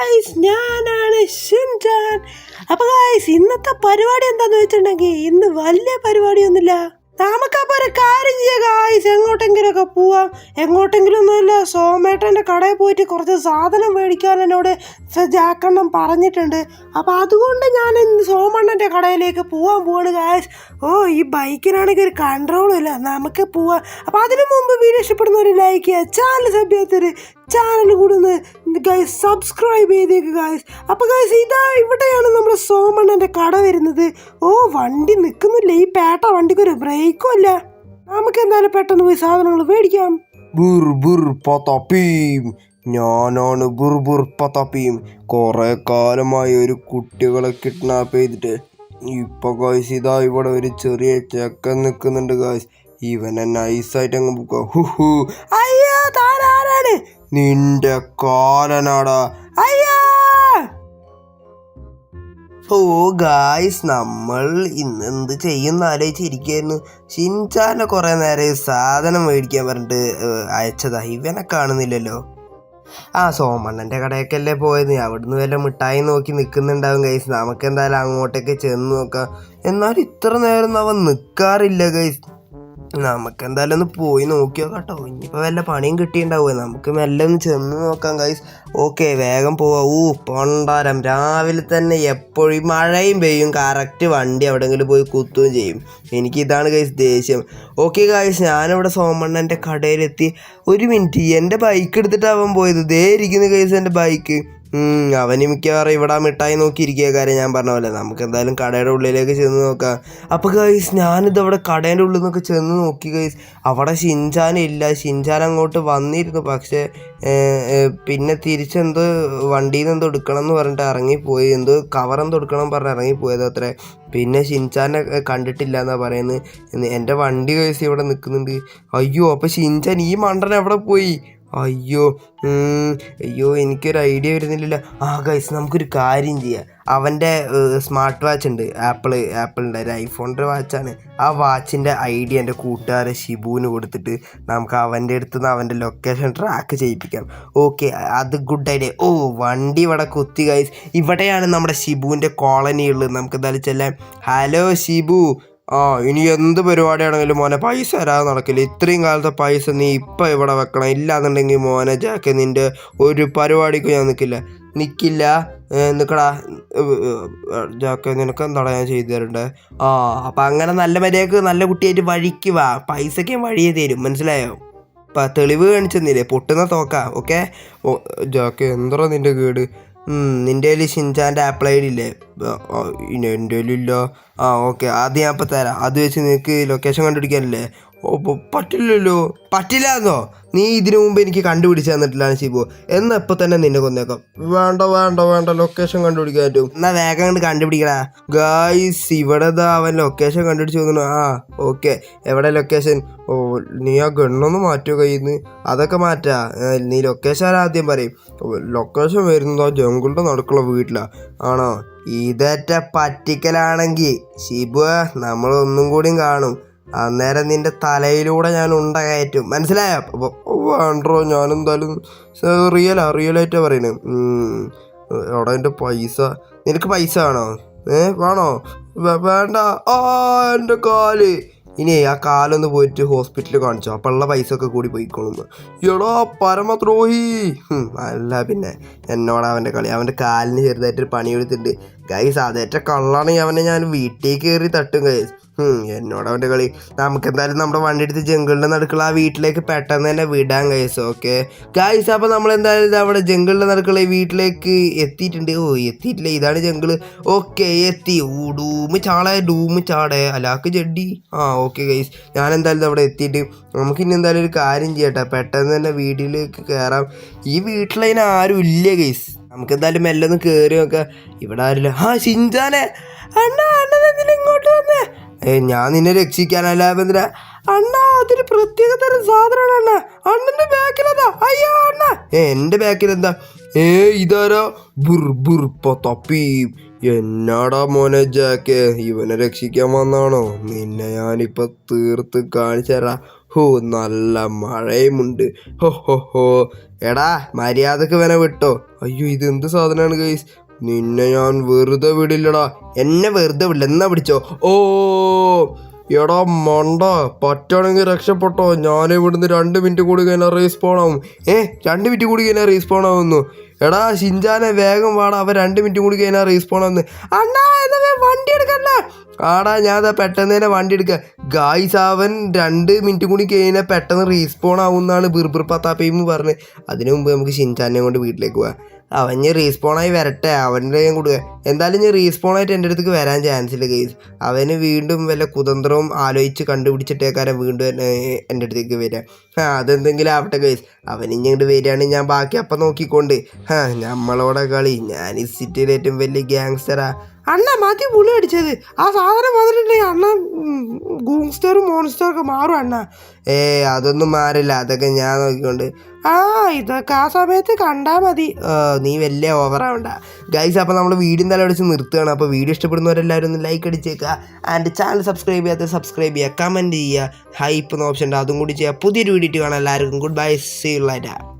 Guys ഞാനാണ് Shinchan അപ്പൊ guys ഇന്നത്തെ പരിപാടി എന്താണെന്ന് വെച്ചിട്ടുണ്ടെങ്കിൽ ഇന്ന് വലിയ പരിപാടിയൊന്നുമില്ല. നമുക്കപ്പോ ഒരു കാര്യം ചെയ്യുക ഗായ്സ് എങ്ങോട്ടെങ്കിലും ഒക്കെ പോവാം. എങ്ങോട്ടെങ്കിലും ഒന്നുമില്ല സോമേട്ടന്റെ കടയിൽ പോയിട്ട് കുറച്ച് സാധനം മേടിക്കാൻ എന്നോട് ജാക്കണ്ണം പറഞ്ഞിട്ടുണ്ട്. അപ്പോൾ അതുകൊണ്ട് ഞാൻ സോമണ്ണന്റെ കടയിലേക്ക് പോവാൻ പോവാണ് ഗായ്സ് ഓ ഈ ബൈക്കിനാണെങ്കിൽ ഒരു കൺട്രോളും ഇല്ല. നമുക്ക് പോവാം. അപ്പോൾ അതിനു മുമ്പ് വീഡിയോ ഇഷ്ടപ്പെടുന്ന ഒരു ലൈക്ക് ചാനൽ സഭ്യത്തിന് ചാനൽ കൂടെ ഒന്ന് ഗൈസ് സബ്സ്ക്രൈബ് ചെയ്തേക്ക് ഗൈസ് അപ്പോൾ ഗൈസ് ഇതാ ഇവിടെയാണ് നമ്മുടെ സോമണ്ണന്റെ കട വരുന്നത്. ഓ വണ്ടി നിൽക്കുന്നില്ല ഈ പേട്ട വണ്ടിക്കൊരു ബ്രേക്കും ഇല്ല നമുക്ക് എന്തായാലും പെട്ടെന്ന് പോയി സാധനങ്ങൾ മേടിക്കാം. ഞാനാണ് ബുർ ബുർ പതപ്പീം. കുറെ കാലമായി ഒരു കുട്ടികളെ കിഡ്നാപ്പ് ചെയ്തിട്ട്. ഇപ്പൊ ഗായ്സ് ഇതാ ഇവിടെ ഒരു ചെറിയ ചെക്കൻ നിൽക്കുന്നുണ്ട് ഗായ്സ് ഇവനെ നൈസായിട്ട് അങ്ങ് പോക്കാം ഹുഹു. അയ്യോ താൻ ആരാണ്? നിന്റെ കാലനാടാ. ഓ ഗായ്സ് നമ്മൾ ഇന്ന് എന്ത് ചെയ്യുന്ന ആലോചിച്ചിരിക്കുകയായിരുന്നു. ഷിൻചാനെ കുറേ നേരം സാധനം മേടിക്കാൻ പറഞ്ഞിട്ട് അയച്ചതാ. ഇവനെ കാണുന്നില്ലല്ലോ. ആ സോമണ്ണന്റെ കടയൊക്കെയല്ലേ പോയത്. അവിടുന്ന് വല്ല മിഠായി നോക്കി നിൽക്കുന്നുണ്ടാവും ഗൈസ് നമുക്ക് എന്തായാലും അങ്ങോട്ടേക്ക് ചെന്ന് നോക്കാം. എന്നാൽ ഇത്ര നേരം അവൻ നിൽക്കാറില്ല ഗൈസ് നമുക്ക് എന്തായാലും ഒന്ന് പോയി നോക്കി കേട്ടോ ഇനിയിപ്പോൾ വല്ല പണിയും കിട്ടിയിട്ടുണ്ടാവുക നമുക്ക് മെല്ലെ ഒന്ന് ചെന്ന് നോക്കാം ഗൈസ് ഓക്കെ വേഗം പോവാ. ഊ പൊണ്ടാരം. രാവിലെ തന്നെ എപ്പോഴും മഴയും പെയ്യും. കറക്റ്റ് വണ്ടി എവിടെയെങ്കിലും പോയി കുത്തുകയും ചെയ്യും. എനിക്ക് ഇതാണ് ഗൈസ് ദേഷ്യം. ഓക്കെ ഗൈസ് ഞാനിവിടെ സോമണ്ണന്റെ കടയിലെത്തി. ഒരു മിനിറ്റ് എന്റെ ബൈക്ക് എടുത്തിട്ടാവാൻ പോയത്. ദേ ഇരിക്കുന്ന ഗൈസ് എന്റെ ബൈക്ക് അവന് മിക്കവാറും ഇവിടെ മിഠായി നോക്കിയിരിക്കുക കാര്യം ഞാൻ പറഞ്ഞ പോലെ. നമുക്ക് എന്തായാലും കടയുടെ ഉള്ളിലേക്ക് ചെന്ന് നോക്കാം. അപ്പോൾ ഗൈസ് ഞാനിത് അവിടെ കടേന്റെ ഉള്ളിൽ നിന്നൊക്കെ ചെന്ന് നോക്കി ഗൈസ് അവിടെ ഷിൻചാൻ ഇല്ല. ഷിൻചാൻ അങ്ങോട്ട് വന്നിരുന്നു. പക്ഷേ പിന്നെ തിരിച്ചെന്തോ വണ്ടിയിൽ നിന്ന് എന്തോ എടുക്കണം എന്ന് പറഞ്ഞിട്ട് ഇറങ്ങിപ്പോയി എന്തോ കവർ എന്തോ എടുക്കണം പറഞ്ഞ് ഇറങ്ങിപ്പോയത് അത്രേ. പിന്നെ ഷിൻചാനെ കണ്ടിട്ടില്ല എന്നാ പറയുന്നത്. എന്റെ വണ്ടി കഴിച്ച് ഇവിടെ നിൽക്കുന്നുണ്ട് അയ്യോ അപ്പോൾ ഷിൻചാൻ ഈ മണ്ടൻ എവിടെ പോയി? അയ്യോ അയ്യോ എനിക്കൊരു ഐഡിയ വരുന്നില്ല ആ ഗൈസ് നമുക്കൊരു കാര്യം ചെയ്യാം. അവന്റെ സ്മാർട്ട് വാച്ച് ഉണ്ട്. ആപ്പിൾ ആപ്പിളിന്റെ ഒരു ഐഫോണിന്റെ വാച്ചാണ് ആ വാച്ചിന്റെ ഐഡിയ എന്റെ കൂട്ടുകാരെ ഷിബുവിന് കൊടുത്തിട്ട് നമുക്ക് അവന്റെ അടുത്ത് നിന്ന് അവന്റെ ലൊക്കേഷൻ ട്രാക്ക് ചെയ്യിപ്പിക്കാം. ഓക്കെ അത് ഗുഡ് ഐഡിയ ഓ വണ്ടി ഇവിടെ കുത്തി ഗൈസ് ഇവിടെയാണ് നമ്മുടെ ഷിബുവിന്റെ കോളനി ഉള്ളത്. നമുക്ക് എന്തായാലും ചെല്ലാം. ഹലോ ഷിബു. ആ ഇനി എന്ത് പരിപാടിയാണെങ്കിലും മോനെ പൈസ തരാതെ നടക്കില്ല. ഇത്രയും കാലത്തെ പൈസ നീ ഇപ്പം ഇവിടെ വെക്കണം. ഇല്ലാന്നുണ്ടെങ്കിൽ മോനെ ജാക്കെ നിന്റെ ഒരു പരിപാടിക്കും ഞാൻ നിൽക്കില്ല നിൽക്കില്ല നിൽക്കടാ ജാക്കെ നിനക്ക് എന്താടാ ഞാൻ ചെയ്തു തരണ്ടേ? ആ അപ്പം അങ്ങനെ നല്ല മര്യാദയ്ക്ക് നല്ല കുട്ടിയായിട്ട് വഴിക്ക് വാ. പൈസയ്ക്ക് വഴിയേ തരും. മനസ്സിലായോ? അപ്പം തെളിവ് കാണിച്ചെന്നില്ലേ? പൊട്ടുന്ന തോക്ക. ഓക്കെ? ജാക്കെ എന്താ നിന്റെ കേട്. നിന്റെ കയ്യിൽ ഷിൻചാന്റെ ആപ്പിൾ ഐ ഡി ഇല്ലേ? എന്റെ കയ്യിലില്ല. ആ ഓക്കെ അത് ഞാൻ ഇപ്പോൾ തരാം. അത് വെച്ച് നിങ്ങൾക്ക് ലൊക്കേഷൻ കണ്ടുപിടിക്കാനില്ലേ? പറ്റില്ലല്ലോ. പറ്റില്ലാന്നോ? നീ ഇതിനു മുമ്പ് എനിക്ക് കണ്ടുപിടിച്ച് തന്നിട്ടില്ലാണ് ശിബു. എന്നാ ഇപ്പൊ തന്നെ നിന്നെ കൊന്നേക്കാം. വേണ്ട വേണ്ട വേണ്ട. ലൊക്കേഷൻ കണ്ടുപിടിക്കാൻ പറ്റും. എന്നാ വേഗം കണ്ട് കണ്ടുപിടിക്കടാ. ഗായ്സ് ഇവിടെ അവൻ ലൊക്കേഷൻ കണ്ടുപിടിച്ച് തോന്നുന്നു ആ ഓക്കെ എവിടെ ലൊക്കേഷൻ ഓ നീ ആ ഗണ്ണൊന്ന് മാറ്റുമോ കയ്യിൽ നിന്ന് അതൊക്കെ മാറ്റാ. നീ ലൊക്കേഷൻ ആദ്യം പറയും? ലൊക്കേഷൻ വരുന്നത് ആ ജംഗിളിന്റെ നടക്കുള്ള വീട്ടിലാ. ആണോ? ഇതേറ്റ പറ്റിക്കലാണെങ്കിൽ ശിബു നമ്മളൊന്നും കൂടിയും കാണും. അന്നേരം നിന്റെ തലയിലൂടെ ഞാൻ ഉണ്ട കയറ്റും മനസ്സിലായോ അപ്പോൾ വേണ്ടോ ഞാൻ എന്തായാലും റിയലാ റിയലായിട്ടാ പറയുന്നത് അവിടെ എന്റെ പൈസ? നിനക്ക് പൈസ വേണോ? ഏ വേണോ? വേണ്ട. ആ എന്റെ കാൽ. ഇനി ആ കാലൊന്ന് പോയിട്ട് ഹോസ്പിറ്റലിൽ കാണിച്ചോ. അപ്പോൾ ഉള്ള പൈസ ഒക്കെ കൂടി പോയിക്കോളും. എടോ പരമദ്രോഹി. അല്ല പിന്നെ എന്നോട് അവന്റെ കളി. അവന്റെ കാലിന് ചെറുതായിട്ടൊരു പണി കൊടുത്തിട്ടുണ്ട് ഗൈസ് അതേറ്റ കള്ളാണെങ്കിൽ അവനെ ഞാൻ വീട്ടിൽ കയറി തട്ടും ഗൈസ് എന്നോട് അവന്റെ കളി. നമുക്ക് എന്തായാലും നമ്മുടെ വണ്ടി എടുത്ത് ജംഗിളിന്റെ നടുക്കുള്ള ആ വീട്ടിലേക്ക് പെട്ടെന്ന് തന്നെ വിടാൻ കൈസ് ഓക്കെ ഗൈസ് അപ്പോൾ നമ്മൾ എന്തായാലും അവിടെ ജംഗിളിന്റെ നടുക്കുള്ള വീട്ടിലേക്ക് എത്തിയിട്ടുണ്ട്. ഓ എത്തിയിട്ടില്ല? ഇതാണ് ജംഗിൾ ഓക്കെ എത്തി. ഓ ഡൂമ് ചാളെ ഡൂമ് ചാടെ. അലാക്ക് ജഡ്ഡി. ആ ഓക്കെ ഗൈസ് ഞാൻ എന്തായാലും അവിടെ എത്തിയിട്ട് നമുക്ക് ഇനി എന്തായാലും ഒരു കാര്യം ചെയ്യട്ടെ. പെട്ടെന്ന് തന്നെ വീട്ടിലേക്ക് കയറാം ഈ വീട്ടിലതിന് ആരും ഇല്ല ഗൈസ് നമുക്ക് എന്തായാലും മെല്ലെ ഒന്ന് കയറി നോക്കാം. ഇവിടെ ആരില്ല. ആ ഷിൻജാനെ. അണ്ണാ അണ്ണൻ എന്തിനാ ഇങ്ങോട്ട് വന്നേ? ഏ ഞാൻ നിന്നെ രക്ഷിക്കാനല്ല ബന്ദ്ര അണ്ണാ അതൊരു പ്രത്യേക തരം സാധനമാണ് അണ്ണ. അണ്ണന്റെ ബാക്കിലെന്താ അയ്യോ അണ്ണ. ഏ എന്റെ ബാക്കിൽ എന്താ ഏ ഇതാരോ? ബുർ ബുർ തപ്പി. എന്നാടാ മോനെ ജാക്കെ? ഇവനെ രക്ഷിക്കാൻ വന്നാണോ? നിന്നെ ഞാനിപ്പോ തീർത്ത് കാണിച്ചരാ ഹോ നല്ല മഴയുമുണ്ട്. ഹോ ഹോ ഹോ. എടാ മര്യാദയ്ക്ക് വന വിട്ടോ. അയ്യോ ഇത് എന്ത് സാധനമാണ് ഗൈസ്? നിന്നെ ഞാൻ വെറുതെ വിടില്ലടാ. എന്നെ വെറുതെ വിടില്ല. എന്നാ പിടിച്ചോ? ഓ എടാ മണ്ട. പറ്റണമെങ്കിൽ രക്ഷപ്പെട്ടോ. ഞാൻ ഇവിടുന്ന് രണ്ട് മിനിറ്റ് കൂടി കഴിഞ്ഞാൽ റീസ്പോൺ ആവും. ഏ രണ്ട് മിനിറ്റ് കൂടി കഴിഞ്ഞാൽ റീസ്പോൺ ആവുന്നു. എടാ ഷിൻജാനെ വേഗം വാടാ. അവൻ രണ്ട് മിനിറ്റ് കൂടി കഴിഞ്ഞാൽ റീസ്പോൺ ആവുന്നു. അണ്ണാ എന്നാ വണ്ടി എടുക്കണ്ട. ആടാ ഞാൻ അതാ പെട്ടെന്ന് തന്നെ വണ്ടി എടുക്കുക ഗായ്സ് അവൻ രണ്ട് മിനിറ്റ് കൂടി കഴിഞ്ഞാൽ പെട്ടെന്ന് റീസ്പോൺ ആവുമെന്നാണ് ബിർബിർ പത്താപ്പയും പറഞ്ഞ്. അതിനു മുമ്പ് നമുക്ക് ഷിൻചാനെ കൊണ്ട് വീട്ടിലേക്ക് പോവാം അവൻ ഞാൻ റീസ്പോണായി വരട്ടെ അവന്റെ ഞാൻ കൊടുക്കുക എന്തായാലും ഞാൻ റീസ്പോണായിട്ട് എന്റെ അടുത്തേക്ക് വരാൻ ചാൻസ് ഇല്ല ഗെയ്സ് അവന് വീണ്ടും വല്ല കുതന്ത്രവും ആലോചിച്ച് കണ്ടുപിടിച്ചിട്ടേക്കാരെ വീണ്ടും എന്റെ അടുത്തേക്ക് വരിക ആ അതെന്തെങ്കിലും ആവട്ടെ ഗെയ്സ് അവൻ ഇങ്ങോട്ട് വരികയാണെങ്കിൽ ഞാൻ ബാക്കി അപ്പം നോക്കിക്കൊണ്ട്. ആ നമ്മളോടെ കളി. ഞാൻ ഈ സിറ്റിയിലേറ്റവും വലിയ ഗ്യാങ്സ്റ്ററാ അണ്ണ മാറ്റി പുളി അടിച്ചത്. ആ സാധനം വന്നിട്ടുണ്ടെങ്കിൽ അണ്ണ ഗൂങ്സ്റ്ററും മോൺസ്റ്ററും ഒക്കെ മാറും അണ്ണ. ഏ അതൊന്നും മാറില്ല. അതൊക്കെ ഞാൻ നോക്കിക്കൊണ്ട്. ആ ഇതൊക്കെ ആ സമയത്ത് കണ്ടാൽ മതി. നീ വലിയ ഓവറാവണ്ട ഗൈസ് അപ്പോൾ നമ്മൾ വീഡിയോ തല അടിച്ച് നിർത്തുകയാണ്. അപ്പോൾ വീഡിയോ ഇഷ്ടപ്പെടുന്നവരെല്ലാവരും ഒന്ന് ലൈക്ക് അടിച്ചേക്കുക ആൻഡ് ചാനൽ സബ്സ്ക്രൈബ് ചെയ്യാത്ത സബ്സ്ക്രൈബ് ചെയ്യുക കമന്റ് ചെയ്യുക ഹൈപ്പ് എന്ന ഓപ്ഷൻ ഉണ്ട്. അതും കൂടി ചെയ്യുക പുതിയൊരു വീഡിയോ കാണാം എല്ലാവർക്കും. Good bye see light